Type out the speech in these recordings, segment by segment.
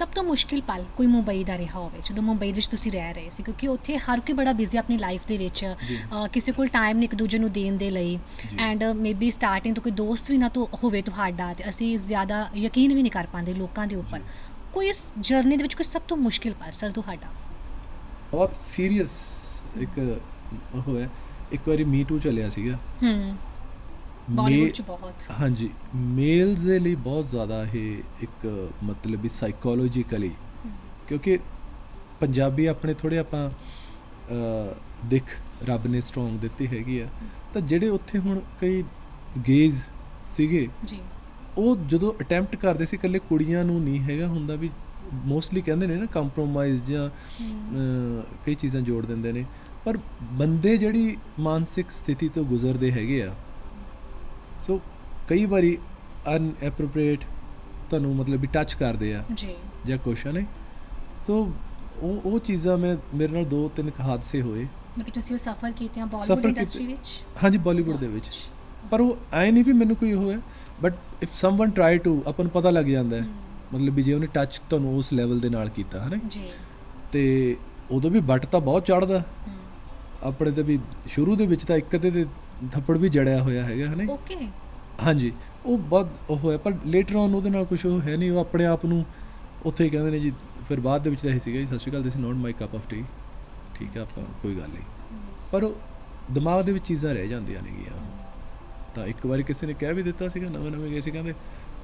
ਸਭ ਤੋਂ ਮੁਸ਼ਕਿਲ ਪਲ ਕੋਈ ਮੁੰਬਈ ਦਾ ਰਿਹਾ ਹੋਵੇ ਜਦੋਂ ਮੁੰਬਈ ਵਿੱਚ ਤੁਸੀਂ ਰਹਿ ਰਹੇ ਸੀ ਕਿਉਂਕਿ ਉੱਥੇ ਹਰ ਕੋਈ ਬੜਾ ਬਿਜ਼ੀ ਆਪਣੀ ਲਾਈਫ ਦੇ ਵਿੱਚ ਕਿਸੇ ਕੋਲ ਟਾਈਮ ਨਹੀਂ ਇੱਕ ਦੂਜੇ ਨੂੰ ਦੇਣ ਦੇ ਲਈ। ਐਂਡ ਮੇਬੀ ਸਟਾਰਟਿੰਗ ਤੋਂ ਕੋਈ ਦੋਸਤ ਵੀ ਨਾ ਤੋਂ ਹੋਵੇ ਤੁਹਾਡਾ ਤੇ ਅਸੀਂ ਜ਼ਿਆਦਾ ਯਕੀਨ ਵੀ ਨਹੀਂ ਕਰ ਪਾਉਂਦੇ ਲੋਕਾਂ ਦੇ ਉੱਪਰ। ਕੋਈ ਇਸ ਜਰਨੀ ਦੇ ਵਿੱਚ ਕੋਈ ਸਭ ਤੋਂ ਮੁਸ਼ਕਿਲ ਪਲ ਸਰ ਤੁਹਾਡਾ? ਬਹੁਤ ਸੀਰੀਅਸ ਇੱਕ ਉਹ ਹੈ ਇੱਕ ਵਾਰੀ ਮੀ ਟੂ ਚੱਲਿਆ ਸੀਗਾ। ਹੂੰ। ਬਾਲੀਵੁੱਡ ਚ ਬਹੁਤ। ਹਾਂਜੀ ਮੇਲਸ ਦੇ ਲਈ ਬਹੁਤ ਜ਼ਿਆਦਾ ਇਹ ਇੱਕ ਮਤਲਬ ਵੀ ਸਾਈਕੋਲੋਜੀਕਲੀ ਕਿਉਂਕਿ ਪੰਜਾਬੀ ਆਪਣੇ ਥੋੜੇ ਆਪਾਂ ਦਿੱਖ ਰੱਬ ਨੇ ਸਟਰੋਂਗ ਦਿੱਤੀ ਹੈਗੀ ਆ। ਤਾਂ ਜਿਹੜੇ ਉੱਥੇ ਹੁਣ ਕਈ ਗੇਜ਼ ਸੀਗੇ ਜੀ। ਉਹ ਜਦੋਂ ਅਟੈਂਪਟ ਕਰਦੇ ਸੀ ਇਕੱਲੇ ਕੁੜੀਆਂ ਨੂੰ ਨਹੀਂ ਹੈਗਾ ਹੁੰਦਾ ਵੀ ਮੋਸਟਲੀ ਕਹਿੰਦੇ ਨੇ ਨਾ ਕੰਪਰੋਮਾਈਜ਼ ਜਾਂ ਕਈ ਚੀਜ਼ਾਂ ਜੋੜ ਦਿੰਦੇ ਨੇ। ਪਰ ਬੰਦੇ ਜਿਹੜੀ ਮਾਨਸਿਕ ਸਥਿਤੀ ਤੋਂ ਗੁਜ਼ਰਦੇ ਹੈਗੇ ਆ ਸੋ ਕਈ ਵਾਰੀ ਅਨਐਪਰੋਪ੍ਰੀਏਟ ਤੁਹਾਨੂੰ ਮਤਲਬ ਵੀ ਟੱਚ ਕਰਦੇ ਆ ਜੀ। ਜਾਂ ਕੁਛ ਨਹੀਂ ਸੋ ਉਹ ਉਹ ਚੀਜ਼ਾਂ ਮੈਂ ਮੇਰੇ ਨਾਲ ਦੋ ਤਿੰਨ ਹਾਦਸੇ ਹੋਏ। ਮੈਂ ਕਿ ਤੁਸੀਂ ਉਹ ਸਫਰ ਕੀਤੇ ਆ ਬਾਲੀਵੁੱਡ। ਇੰਡਸਟਰੀ ਵਿੱਚ? ਹਾਂਜੀ ਬਾਲੀਵੁੱਡ ਦੇ ਵਿੱਚ। ਪਰ ਉਹ ਐ ਨਹੀਂ ਵੀ ਮੈਨੂੰ ਕੋਈ ਉਹ ਹੈ but if someone try to ਆਪਾਂ ਨੂੰ ਪਤਾ ਲੱਗ ਜਾਂਦਾ ਹੈ। ਮਤਲਬ ਵੀ ਜੇ ਉਹਨੇ ਟੱਚ ਤੁਹਾਨੂੰ ਉਸ ਲੈਵਲ ਦੇ ਨਾਲ ਕੀਤਾ ਹੈ ਨਾ? ਜੀ। ਤੇ ਉਦੋਂ ਵੀ ਬੱਟ ਤਾਂ ਬਹੁਤ ਚੜਦਾ ਆਪਣੇ ਤੇ ਵੀ ਸ਼ੁਰੂ ਦੇ ਵਿੱਚ ਤਾਂ ਇੱਕ ਤੇ ਥੱਪੜ ਵੀ ਜੜਿਆ ਹੋਇਆ ਹੈਗਾ ਹੈ ਨਾ ਓਕੇ ਹਾਂਜੀ ਉਹ ਬਹੁਤ ਉਹ ਹੋਇਆ ਪਰ ਲੇਟਰ ਔਨ ਉਹਦੇ ਨਾਲ ਕੁਝ ਉਹ ਹੈ ਨਹੀਂ ਉਹ ਆਪਣੇ ਆਪ ਨੂੰ ਉੱਥੇ ਹੀ ਕਹਿੰਦੇ ਨੇ ਜੀ ਫਿਰ ਬਾਅਦ ਦੇ ਵਿੱਚ ਤਾਂ ਇਹ ਸੀਗਾ ਜੀ ਸਤਿ ਸ਼੍ਰੀ ਅਕਾਲ this not my cup of tea ਠੀਕ ਹੈ ਆਪਾਂ ਕੋਈ ਗੱਲ ਨਹੀਂ ਪਰ ਉਹ ਦਿਮਾਗ ਦੇ ਵਿੱਚ ਚੀਜ਼ਾਂ ਰਹਿ ਜਾਂਦੀਆਂ ਨੇਗੀਆਂ ਤਾਂ ਇੱਕ ਵਾਰੀ ਕਿਸੇ ਨੇ ਕਹਿ ਵੀ ਦਿੱਤਾ ਸੀਗਾ ਨਵੇਂ ਨਵੇਂ ਗਏ ਸੀ ਕਹਿੰਦੇ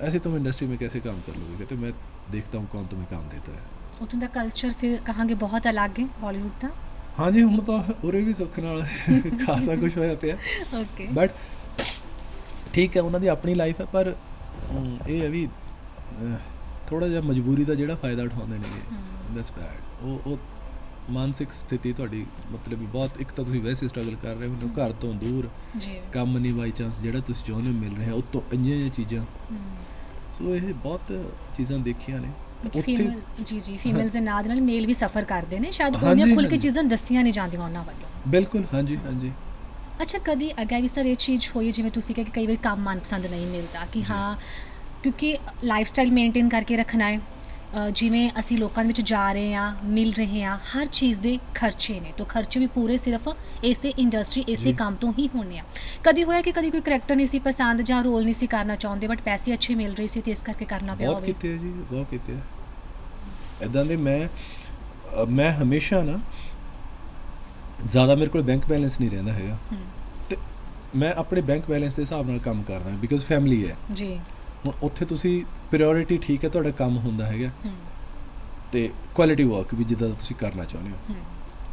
ऐसे तुम इंडस्ट्री में कैसे काम कर लोगे कहते मैं देखता हूँ कौन तुम्हें काम देता है ਉਥੋਂ ਦਾ ਕਲਚਰ ਫਿਰ ਕਹਾਂਗੇ ਬਹੁਤ ਅਲੱਗ ਹੈ ਬਾਲੀਵੁੱਡ ਦਾ ਹਾਂਜੀ ਹੁਣ ਤਾਂ ਉਰੇ ਵੀ ਸੁੱਖ ਨਾਲ ਖਾਸਾ ਕੁਝ ਹੋਇਆ ਪਿਆ। ਓਕੇ ਬਟ ਠੀਕ ਹੈ ਉਹਨਾਂ ਦੀ ਆਪਣੀ ਲਾਈਫ ਹੈ ਪਰ ਇਹ ਹੈ ਵੀ ਥੋੜਾ ਜਿਹਾ ਮਜਬੂਰੀ ਦਾ ਜਿਹੜਾ ਫਾਇਦਾ ਉਠਾਉਂਦੇ ਨੇ ਦੈਟਸ ਬੈਡ ਉਹ ਉਹ ਮਾਨਸਿਕ ਸਥਿਤੀ ਤੁਹਾਡੀ ਮਤਲਬ ਵੀ ਬਹੁਤ ਇੱਕ ਤਾਂ ਤੁਸੀਂ ਵੈਸੇ ਸਟਰਗਲ ਕਰ ਰਹੇ ਹੋ ਘਰ ਤੋਂ ਦੂਰ ਜੀ। ਕੰਮ ਨਹੀਂ ਬਾਈ ਚਾਂਸ ਜਿਹੜਾ ਤੁਸੀਂ ਚਾਹੁੰਦੇ ਹੋ ਮਿਲ ਰਿਹਾ ਉਤੋਂ ਇੰਨੀਆਂ ਜਿਹੀਆਂ ਚੀਜ਼ਾਂ। ਸੋ ਇਹ ਬਹੁਤ ਚੀਜ਼ਾਂ ਦੇਖੀਆਂ ਨੇ। ਫੀਮੇਲ ਜੀ ਜੀ ਫੀਮੇਲਸ ਦੇ ਨਾਲ ਨਾਲ ਮੇਲ ਵੀ ਸਫਰ ਕਰਦੇ ਨੇ। ਸ਼ਾਇਦ ਹਾਂਜੀ, ਉਹਨੀਆਂ ਖੁੱਲ ਕੇ। ਚੀਜ਼ਾਂ ਦੱਸੀਆਂ ਨਹੀਂ ਜਾਂਦੀਆਂ ਉਹਨਾਂ ਵੱਲੋਂ। ਬਿਲਕੁਲ ਹਾਂਜੀ ਹਾਂਜੀ। ਅੱਛਾ ਕਦੀ ਅਗਾ ਵੀ ਸਰ ਇਹ ਚੀਜ਼ ਹੋਈ ਜਿਵੇਂ ਤੁਸੀਂ ਕਿਹਾ ਕਿ ਕਈ ਵਾਰ ਕੰਮ ਮਨਪਸੰਦ ਨਹੀਂ ਮਿਲਦਾ ਕਿ ਹਾਂ ਕਿਉਂਕਿ ਲਾਈਫ ਸਟਾਈਲ ਮੇਨਟੇਨ ਕਰਕੇ ਰੱਖਣਾ ਹੈ। ਜਿਵੇਂ ਅਸੀਂ ਲੋਕਾਂ ਵਿੱਚ ਜਾ ਰਹੇ ਹਾਂ ਮਿਲ ਰਹੇ ਹਾਂ ਹਰ ਚੀਜ਼ ਦੇ ਖਰਚੇ ਨੇ। ਤਾਂ ਖਰਚੇ ਵੀ ਪੂਰੇ ਸਿਰਫ ਇਸੇ ਇੰਡਸਟਰੀ ਇਸੇ। ਕੰਮ ਤੋਂ ਹੀ ਹੋਣੇ ਆ। ਕਦੀ ਹੋਇਆ ਕਿ ਕਦੀ ਕੋਈ ਕਰੈਕਟਰ ਨਹੀਂ ਸੀ ਪਸੰਦ ਜਾਂ ਰੋਲ ਨਹੀਂ ਸੀ ਕਰਨਾ ਚਾਹੁੰਦੇ ਬਟ ਪੈਸੇ ਅੱਛੇ ਮਿਲ ਰਹੇ ਸੀ ਤੇ ਇਸ ਕਰਕੇ ਕਰਨਾ ਪਿਆ ਬਹੁਤ ਹੋਵੇ? ਕੀਤੇ ਆ ਜੀ ਬਹੁਤ ਕੀਤੇ ਆ। ਇਦਾਂ ਦੇ ਮੈਂ ਮੈਂ ਹਮੇਸ਼ਾ ਨਾ ਜ਼ਿਆਦਾ ਮੇਰੇ ਕੋਲ ਬੈਂਕ ਬੈਲੈਂਸ ਨਹੀਂ ਰਹਿੰਦਾ ਹੈਗਾ। ਤੇ ਮੈਂ ਆਪਣੇ ਬੈਂਕ ਬੈਲੈਂਸ ਦੇ ਹਿਸਾਬ ਨਾਲ ਕੰਮ ਕਰਦਾ ਬਿਕੋਜ਼ ਫੈਮਿਲੀ ਹੈ। ਜੀ। ਹੁਣ ਉੱਥੇ ਤੁਸੀਂ ਪ੍ਰਾਇੋਰਟੀ ਠੀਕ ਹੈ ਤੁਹਾਡਾ ਕੰਮ ਹੁੰਦਾ ਹੈਗਾ। ਤੇ ਕੁਆਲਿਟੀ ਵਰਕ ਵੀ ਜਿੱਦਾਂ ਦਾ ਤੁਸੀਂ ਕਰਨਾ ਚਾਹੁੰਦੇ ਹੋ।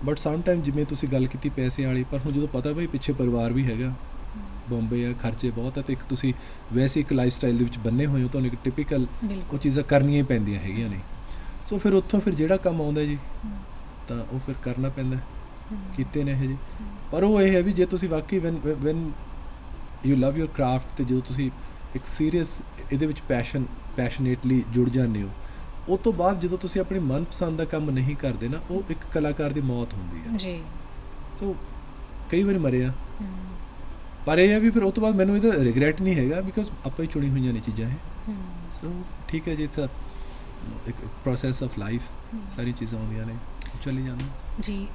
ਬਟ ਸਮ ਟਾਈਮ ਜਿਵੇਂ ਤੁਸੀਂ ਗੱਲ ਕੀਤੀ ਪੈਸੇ ਵਾਲੀ ਪਰ ਹੁਣ ਜਦੋਂ ਪਤਾ ਬਈ ਪਿੱਛੇ ਪਰਿਵਾਰ ਵੀ ਹੈਗਾ ਬੰਬੇ ਆ ਖਰਚੇ ਬਹੁਤ ਆ ਤੇ ਇੱਕ ਤੁਸੀਂ ਵੈਸੇ ਇੱਕ ਲਾਈਫ ਸਟਾਈਲ ਦੇ ਵਿੱਚ ਬੰਨੇ ਹੋਏ ਹੋ ਤੁਹਾਨੂੰ ਇੱਕ ਟਿਪੀਕਲ ਉਹ ਚੀਜ਼ਾਂ ਕਰਨੀਆਂ ਹੀ ਪੈਂਦੀਆਂ ਹੈਗੀਆਂ ਨੇ। ਸੋ ਫਿਰ ਉੱਥੋਂ ਫਿਰ ਜਿਹੜਾ ਕੰਮ ਆਉਂਦਾ ਜੀ ਤਾਂ ਉਹ ਫਿਰ ਕਰਨਾ ਪੈਂਦਾ। ਕੀਤੇ ਨੇ ਇਹ ਜੀ। ਪਰ ਉਹ ਇਹ ਹੈ ਵੀ ਜੇ ਤੁਸੀਂ ਵਾਕਈ when when you love your craft ਤੇ ਜਦੋਂ ਤੁਸੀਂ ਇੱਕ ਸੀਰੀਅਸ ਇਹਦੇ ਵਿੱਚ ਪੈਸ਼ਨ ਪੈਸ਼ਨੇਟਲੀ ਜੁੜ ਜਾਂਦੇ ਹੋ ਉਹ ਤੋਂ ਬਾਅਦ ਜਦੋਂ ਤੁਸੀਂ ਆਪਣੀ ਮਨਪਸੰਦ ਦਾ ਕੰਮ ਨਹੀਂ ਕਰਦੇ ਨਾ ਉਹ ਇੱਕ ਕਲਾਕਾਰ ਦੀ ਮੌਤ ਹੁੰਦੀ ਹੈ। ਜੀ। ਸੋ ਕਈ ਵਾਰ ਮਰੇ ਆ। ਹਮ, ਪਰ ਇਹ ਹੈ ਵੀ ਫਿਰ ਉਹ ਤੋਂ ਬਾਅਦ ਮੈਨੂੰ ਇਹਦਾ ਰਿਗਰੈਟ ਨਹੀਂ ਹੈਗਾ ਬਿਕਾਜ਼ ਆਪਾਂ ਹੀ ਚੁਣੀ ਹੋਈਆਂ ਨੇ ਚੀਜ਼ਾਂ ਇਹ। ਸੋ ਠੀਕ ਹੈ ਜੀ ਇਟਸ ਅ ਇੱਕ ਪ੍ਰੋਸੈਸ ਆਫ ਲਾਈਫ। ਸਾਰੀ ਚੀਜ਼ਾਂ ਆਉਂਦੀਆਂ ਨੇ ਚੱਲੀ ਜਾਂਦੀਆਂ ਜੀ